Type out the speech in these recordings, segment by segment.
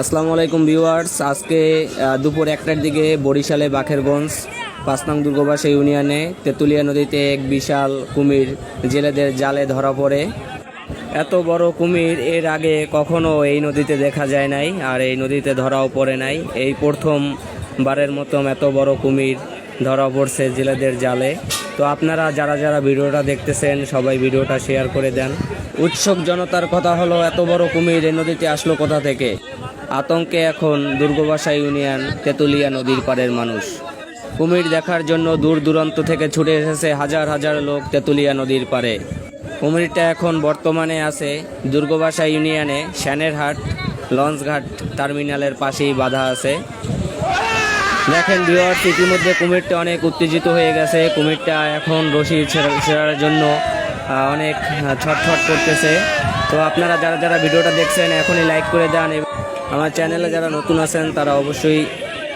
আসসালামু আলাইকুম ভিউয়ার্স। আজকে দুপুর একটার দিকে বরিশালে বাখেরগঞ্জ পাঁচ নং দুর্গবাসা ইউনিয়নে তেঁতুলিয়া নদীতে এক বিশাল কুমির জেলেদের জালে ধরা পড়ে। এত বড় কুমির এর আগে কখনো এই নদীতে দেখা যায় নাই আর এই নদীতে ধরাও পড়ে নাই। এই প্রথম বারের মতন এত বড় কুমির ধরা পড়ছে জেলেদের জালে। তো আপনারা যারা যারা ভিডিওটা দেখতেছেন, সবাই ভিডিওটা শেয়ার করে দেন। উৎসুক জনতার কথা হলো, এত বড় কুমির এই নদীতে আসলো কোথা থেকে? আতঙ্কে এখন দুর্গবাসা ইউনিয়ন, তেঁতুলিয়া নদীর পাড়ের মানুষ। কুমির দেখার জন্য দূর দূরান্ত থেকে ছুটে এসেছে হাজার হাজার লোক তেঁতুলিয়া নদীর পাড়ে। কুমিরটা এখন বর্তমানে আছে দুর্গবাসা ইউনিয়নে শ্যানেরহাট লঞ্চঘাট টার্মিনালের পাশেই বাধা আছে। দেখেন ভিওয়ার্স ইতিমধ্যে কুমিরটা অনেক উত্তেজিত হয়ে গেছে। কুমিরটা এখন রশি ছেড়া- ছেড়ার জন্য অনেক ছটফট করতেছে। তো আপনারা যারা যারা ভিডিওটা দেখছেন, এখনই লাইক করে দেন আমার চ্যানেলে যারা নতুন আছেন, তারা অবশ্যই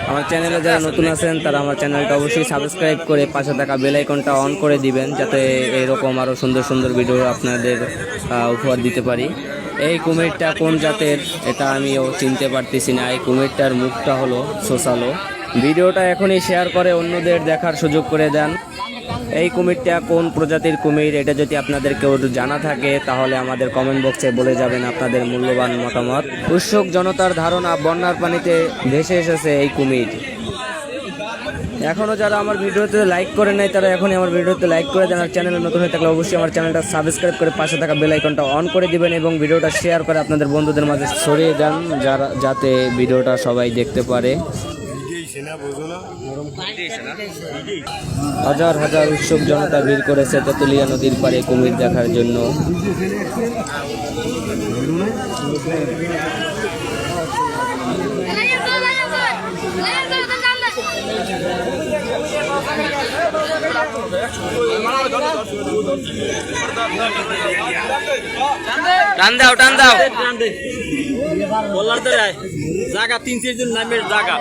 আমার চ্যানেলে যারা নতুন আছেন, তারা আমার চ্যানেলটা অবশ্যই সাবস্ক্রাইব করে পাশে থাকা বেল আইকনটা অন করে দিবেন, যাতে এরকম আরও সুন্দর সুন্দর ভিডিও আপনাদের উপহার দিতে পারি। এই কুমিরটা কোন জাতের, এটা আমিও চিনতে পারতেছি না। এই কুমিরটার মুখটা হলো সোসালো ভিডিওটা এখনই শেয়ার করে অন্যদের দেখার সুযোগ করে দেন। এই কুমিরটা কোন প্রজাতির কুমির, এটা যদি আপনাদের কেউ জানা থাকে, তাহলে আমাদের কমেন্ট বক্সে বলে যাবেন আপনাদের মূল্যবান মতামত। উৎসুক জনতার ধারণা, বন্যার পানিতে ভেসে এসেছে এই কুমির। এখনও যারা আমার ভিডিওতে লাইক করে নেয় তারা এখনই আমার ভিডিওতে লাইক করে দেন। আর চ্যানেলে নতুন হয়ে থাকলে অবশ্যই আমার চ্যানেলটা সাবস্ক্রাইব করে পাশে থাকা বেল আইকনটা অন করে দিবেন এবং ভিডিওটা শেয়ার করে আপনাদের বন্ধুদের মাঝে ছড়িয়ে দেন, যারা যাতে ভিডিওটা সবাই দেখতে পারে। হাজার হাজার উৎসব জনতা ভিড় করেছে তেতুলিয়া নদীর পাড়ে কুমির দেখার জন্য। টান দাও টান দাও। বললার ধরে জায়গা তিন চারজন নামের জায়গা